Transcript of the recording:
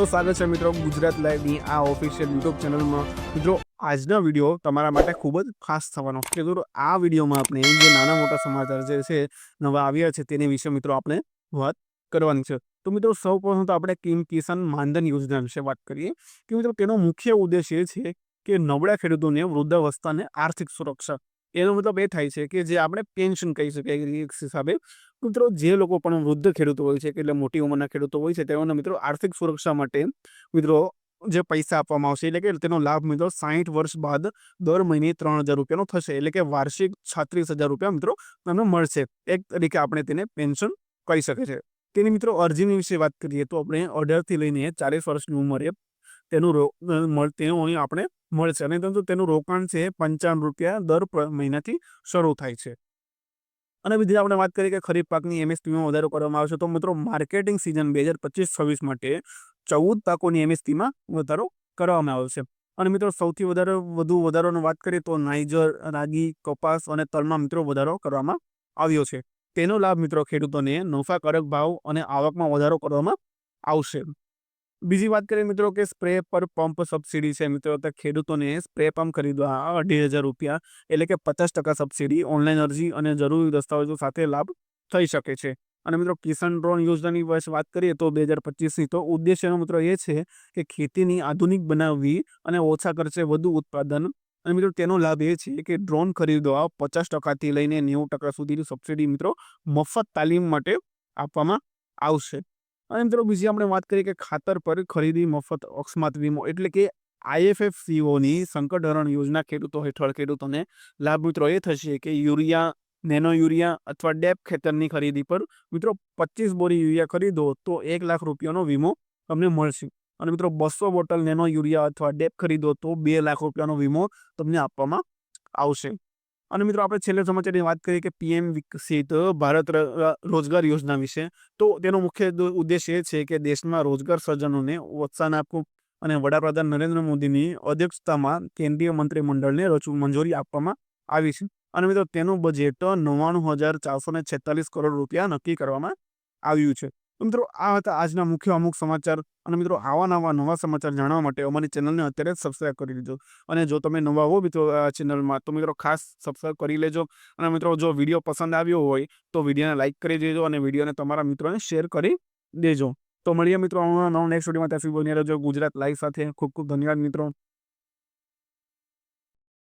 તો સ્વાગત છે મિત્રો, ગુજરાત લાઈવની આ ઓફિશિયલ યુટ્યુબ ચેનલમાં મિત્રો, આજનો વીડિયો તમારા માટે ખૂબ જ ખાસ થવાનો છે. મિત્રો, આ વિડીયોમાં આપણે જે નાના મોટા સમાચાર જે છે, નવા આવ્યા છે તેની વિશે મિત્રો આપણે વાત કરવાની છે. તો મિત્રો, સૌ પ્રથમ તો આપણે કિમ કિસાન માનધન યોજના વિશે વાત કરીએ. કે મિત્રો, તેનો મુખ્ય ઉદ્દેશ એ છે કે નબળા ખેડૂતોને વૃદ્ધાવસ્થાને આર્થિક સુરક્ષા એનો મતલબ એ થાય છે કે જે આપણે પેન્શન કહી શકીએ એક હિસાબે. મિત્રો, જે લોકો પણ વૃદ્ધ ખેડૂતો હોય છે કે એટલે મોટી ઉંમરના ખેડૂતો હોય છે, તેઓને મિત્રો આર્થિક સુરક્ષા માટે મિત્રો જે પૈસા આપવામાં આવશે, એટલે કે તેનો લાભ મિત્રો સાહીઠ વર્ષ બાદ દર મહિને ત્રણ હજાર રૂપિયાનો થશે, એટલે કે વાર્ષિક છત્રીસ હજાર રૂપિયા મિત્રો તમને મળશે. એક તરીકે આપણે તેને પેન્શન કહી શકે છે તેની મિત્રો અરજીની વિશે વાત કરીએ તો આપણે અઢારથી લઈને ચાલીસ વર્ષની ઉંમરે તેનું રોક અહીં આપણે મળશે. અને પરંતુ તેનું રોકાણ છે પંચાવન રૂપિયા દર મહિનાથી શરૂ થાય છે. અને બીજી આપણે વાત કરીએ કે ખરીફ પાકની એમએસપીમાં વધારો કરવામાં આવશે તો મિત્રો માર્કેટિંગ સિઝન બે હજાર પચીસ છવ્વીસ માટે ચૌદ પાકોની એમએસપીમાં વધારો કરવામાં આવશે. અને મિત્રો સૌથી વધારે, વધુ વધારોની વાત કરીએ તો નાઇજર રાગી, કપાસ અને તલમાં મિત્રો વધારો કરવામાં આવ્યો છે. તેનો લાભ મિત્રો ખેડૂતોને નફાકારક ભાવ અને આવકમાં વધારો કરવામાં આવશે. બીજી વાત કરીએ મિત્રો કે સ્પ્રે પર પંપ સબસિડી છે. મિત્રો, તો ખેડૂતોને સ્પ્રે પંપ ખરીદવા અઢી હજાર રૂપિયા એટલે કે પચાસ ટકા સબસિડી, ઓનલાઈન અરજી અને જરૂરી દસ્તાવેજો સાથે લાભ થઈ શકે છે. અને મિત્રો, કિસાન ડ્રોન યોજનાની વાત કરીએ તો બે હજાર પચીસની, તો ઉદ્દેશ્યનો મિત્રો એ છે કે ખેતીની આધુનિક બનાવવી અને ઓછા ખર્ચે વધુ ઉત્પાદન. અને મિત્રો, તેનો લાભ એ છે કે ડ્રોન ખરીદવા પચાસ ટકાથી લઈને નેવું ટકા સુધીની સબસિડી મિત્રો મફત તાલીમ માટે આપવામાં આવશે. અને મિત્રો બીજી આપણે વાત કરીએ કે ખાતર પર ખરીદી મફત અકસ્માત વીમો એટલે કે આઈએફએફસીઓની સંકટહરણ યોજના ખેડૂતો હેઠળ ખેડૂતોને લાભ મિત્રો એ થશે કે યુરિયા, નેનો યુરિયા અથવા ડેપ ખેતરની ખરીદી પર મિત્રો પચીસ બોરી યુરિયા ખરીદો તો એક લાખ રૂપિયાનો વીમો તમને મળશે. અને મિત્રો બસો બોટલ નેનો યુરિયા અથવા ડેપ ખરીદો તો બે લાખ રૂપિયાનો વીમો તમને આપવામાં આવશે. અને મિત્રો, આપણે છેલ્લે સમાચારની વાત કરીએ કે પીએમ વિકસિત ભારત રોજગાર યોજના વિશે. તો તેનો મુખ્ય ઉદ્દેશ્ય ઉદ્દેશ એ છે કે દેશમાં રોજગાર સર્જનોને પ્રોત્સાહન આપવું અને વડાપ્રધાન નરેન્દ્ર મોદીની અધ્યક્ષતામાં કેન્દ્રીય મંત્રીમંડળને રજૂ, મંજૂરી આપવામાં આવી છે. અને મિત્રો, તેનું બજેટ નવ્વાણું હજાર ચારસો ને છેતાલીસ કરોડ રૂપિયા નક્કી કરવામાં આવ્યું છે. મિત્રો, આ હતા આજના મુખ્ય અમુક સમાચાર. અને મિત્રો, આવા નવા નવા સમાચાર જાણવા માટે અમારી ચેનલને અત્યારે જ સબસ્ક્રાઈબ કરી લીધો અને જો તમે નવા હો મિત્રો આ ચેનલમાં, તો મિત્રો ખાસ સબસ્ક્રાઈબ કરી લેજો. અને મિત્રો, જો વીડિયો પસંદ આવ્યો હોય, તો વિડીયોને લાઇક કરી દેજો અને વિડીયોને તમારા મિત્રોને શેર કરી દેજો. તો મળીએ મિત્રો નવા નેક્સ્ટ વિડીયોમાં ત્યાં સુધી બની રહેજો. ગુજરાત લાઈવ સાથે. ખૂબ ખૂબ ધન્યવાદ મિત્રો.